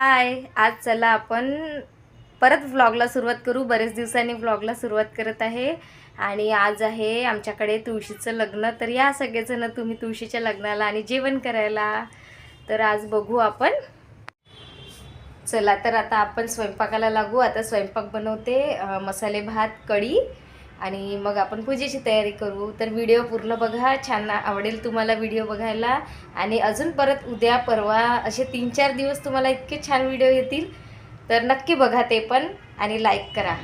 हाय आज चला आपण परत व्लॉगला सुरुवात करू. बरेच दिवसांनी व्लॉगला सुरुवात करत आहे. आणि आज आहे आमच्याकडे तुळशीचं लग्न. तर या सगळेजण तुम्ही तुळशीच्या लग्नाला आणि जेवण करायला. तर आज बघू आपण. चला तर आता आपण स्वयंपाकाला लागू. आता स्वयंपाक बनवते मसाले भात कढी आणि मग आपण पूजेची तयारी करू. तर व्हिडिओ पूर्ण बघा. छान आवडेल तुम्हाला व्हिडिओ बघायला. आणि अजून परत उद्या परवा असे तीन चार दिवस तुम्हाला इतके छान व्हिडिओ येतील. तर नक्की बघा ते पण आणि लाईक करा.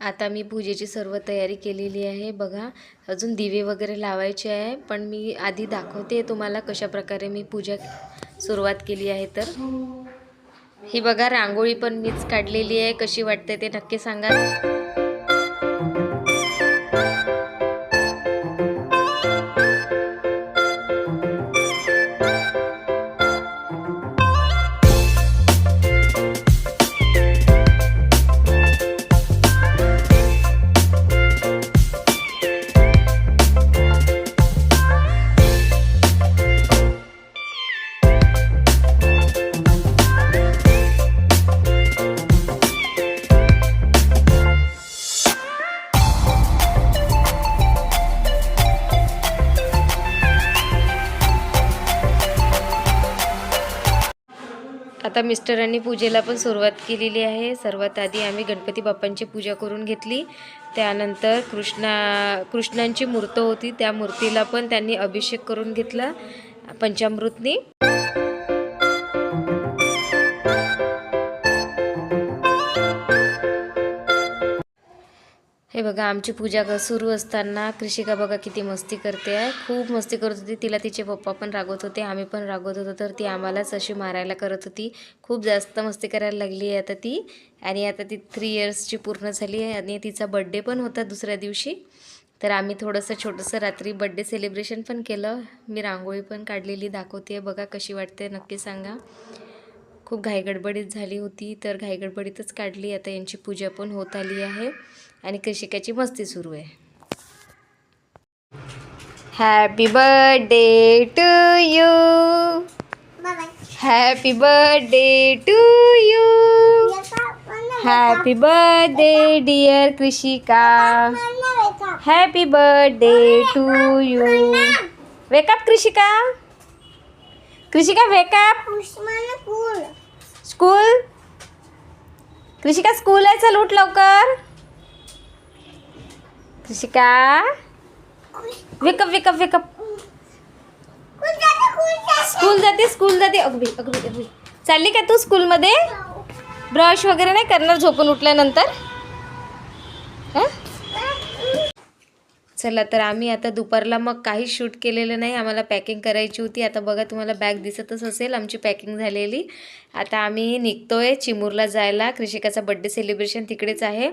आता मी पूजेची सर्व तयारी केलेली आहे. बघा अजून दिवे वगैरे लावायचे आहे. पण मी आधी दाखवते तुम्हाला कशा प्रकारे मी पूजा सुरुवात केली आहे तर. ही बघा रांगोळी पण मीच काढलेली आहे. कशी वाटते ते नक्की सांगा. आता मिस्टरांनी पूजेला पण सुरुवात केलेली आहे. सर्वात आधी आम्ही गणपती बाप्पांची पूजा करून घेतली. त्यानंतर कृष्णा कृष्णांची मूर्त होती. त्या मूर्तीला पण त्यांनी अभिषेक करून घेतला. पंचामृतनी. हे बघा आमची पूजा सुरू असताना कृषिका बघा किती मस्ती करते आहे. खूप मस्ती करत होती. तिला तिचे पप्पा पण रागवत होते आम्ही पण रागवत होतो. तर ती आम्हालाच अशी मारायला करत होती. खूप जास्त मस्ती करायला लागली आहे आता ती. आणि आता ती थ्री इयर्सची पूर्ण झाली आहे. आणि तिचा बड्डे पण होता दुसऱ्या दिवशी. तर आम्ही थोडंसं छोटंसं रात्री बड्डे सेलिब्रेशन पण केलं. मी रांगोळी पण काढलेली दाखवते बघा कशी वाटते नक्की सांगा. खूप घाईगडबडीत झाली होती. तर घाईगडबडीतच काढली. आता यांची पूजा पण होत आली आहे. आणि कृषिकाची मस्ती सुरू आहे. Happy birthday to you happy birthday to you happy birthday dear Krishika happy birthday to you wake up Krishika Krishika wake up school Krishika school आहे चल उठ लवकर. Krishika wake up wake up wake up school जाते school जाते. अगदी अगदी अगदी चालली का तू स्कूलमध्ये ब्रश वगैरे नाही करणार झोपून उठल्यानंतर? चला तर आम्ही आता दुपारला मग काही शूट केलेलं नाही. आम्हाला पॅकिंग करायची होती. आता बघा तुम्हाला बॅग दिसतच असेल. आमची पॅकिंग झालेली. आता आम्ही निघतोय चिमूरला जायला. कृषिकाचा बड्डे सेलिब्रेशन तिकडेच आहे.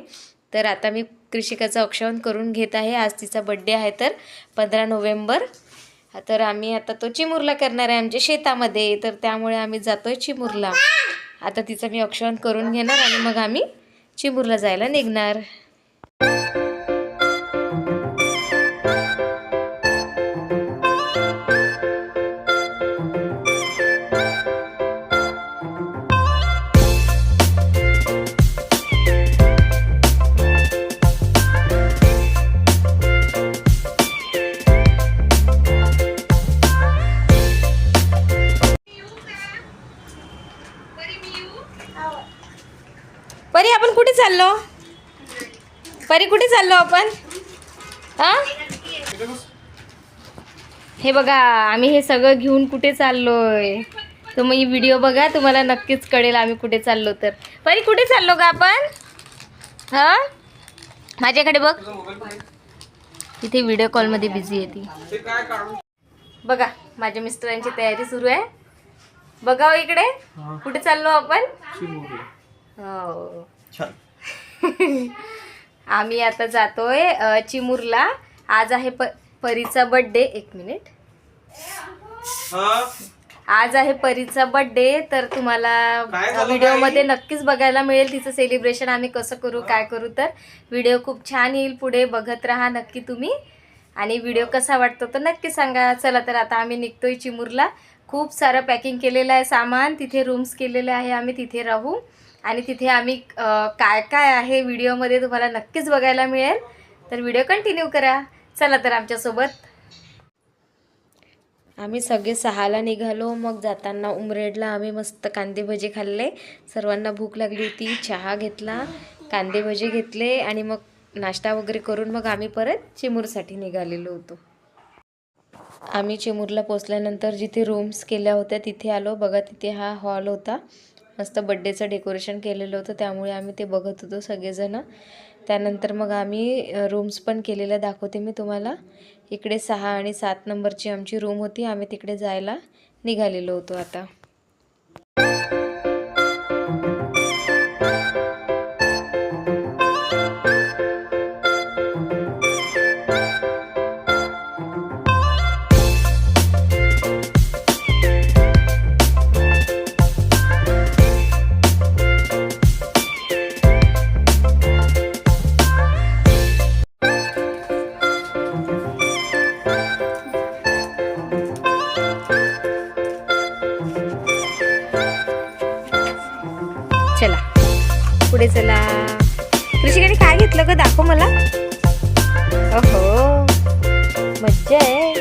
तर आता मी कृषिकाचं अक्षवण करून घेत आहे. आज तिचा बड्डे आहे तर पंधरा नोव्हेंबर. तर आम्ही आता तो चिमूरला करणार आहे आमच्या शेतामध्ये. तर त्यामुळे आम्ही जातोय चिमूरला. आता तिचं मी अक्षवण करून घेणार आणि मग आम्ही चिमूरला जायला निघणार. चाललो? परी कुठे चाललो आपण? हा? हे बघा आम्ही हे सगळं घेऊन कुठे चाललोय? तर मग ही व्हिडिओ बघा तुम्हाला नक्कीच कळेल आम्ही कुठे चाललो तर. परी कुठे चाललो का आपण? हा? माझ्याकडे बघ. तिथे व्हिडिओ कॉलमध्ये बिझी आहे ती. बघा माझ्या मिस्टरांची तयारी सुरू आहे. बघा हो इकडे. कुठे चाललो आपण? हो. आम्ही आता जातोय चिमूरला. आज आहे प परीचा बड्डे एक मिनिट आज आहे परीचा बर्थडे तर तुम्हाला व्हिडिओमध्ये नक्कीच बघायला मिळेल तिचं सेलिब्रेशन आम्ही कसं करू काय करू तर. व्हिडिओ खूप छान येईल पुढे बघत राहा नक्की तुम्ही. आणि व्हिडिओ कसा वाटतो तर नक्की सांगा. चला तर आता आम्ही निघतोय चिमूरला. खूप सारं पॅकिंग केलेलं आहे सामान. तिथे रूम्स केलेले आहे. आम्ही तिथे राहू. आणि तिथे आम्ही काय काय आहे व्हिडिओमध्ये तुम्हाला नक्कीच बघायला मिळेल. तर व्हिडिओ कंटिन्यू करा. चला तर आमच्यासोबत. आम्ही सगळे सहाला निघालो मग जाताना उमरेडला आम्ही मस्त कांदे भजे खाल्ले. सर्वांना भूक लागली होती चहा घेतला कांदे भजे घेतले आणि मग नाश्ता वगैरे करून मग आम्ही परत चिमूरसाठी निघालेलो होतो. आम्ही चिमूरला पोचल्यानंतर जिथे रूम्स केल्या होत्या तिथे आलो. बघा तिथे हा हॉल होता. मस्त बड्डेचं डेकोरेशन केलेलं होतं त्यामुळे आम्ही ते बघत होतो सगळेजणं. त्यानंतर मग आम्ही रूम्स पण केलेल्या दाखवते मी तुम्हाला. इकडे सहा आणि सात नंबरची आमची रूम होती आम्ही तिकडे जायला निघालेलो होतो आता. पुढे चला. ऋषिकाने काय घेतलं ग? दाखव मला. ओहो मज्जा आहे.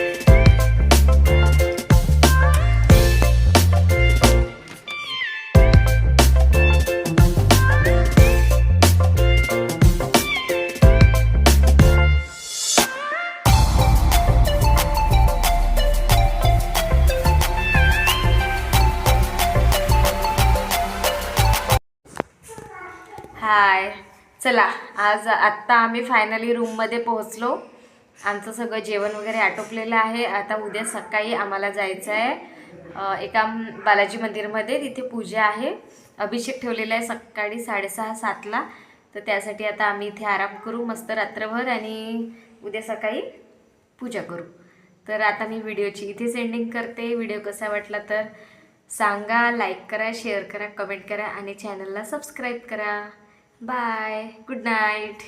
चला आज आत्ता आम्ही फायनली रूममध्ये पोहोचलो. आमचं सगळं जेवण वगैरे आटोपलेलं आहे. आता उद्या सकाळी आम्हाला जायचं आहे एका बालाजी मंदिरमध्ये. तिथे पूजा आहे. अभिषेक ठेवलेला आहे सकाळी साडेसहा सातला. तर त्यासाठी आता आम्ही इथे आराम करू मस्त रात्रभर आणि उद्या सकाळी पूजा करू. तर आता मी व्हिडिओची इथेच एंडिंग करते. व्हिडिओ कसा वाटला तर सांगा लाईक करा शेअर करा कमेंट करा आणि चॅनलला सबस्क्राईब करा. Bye. Good night.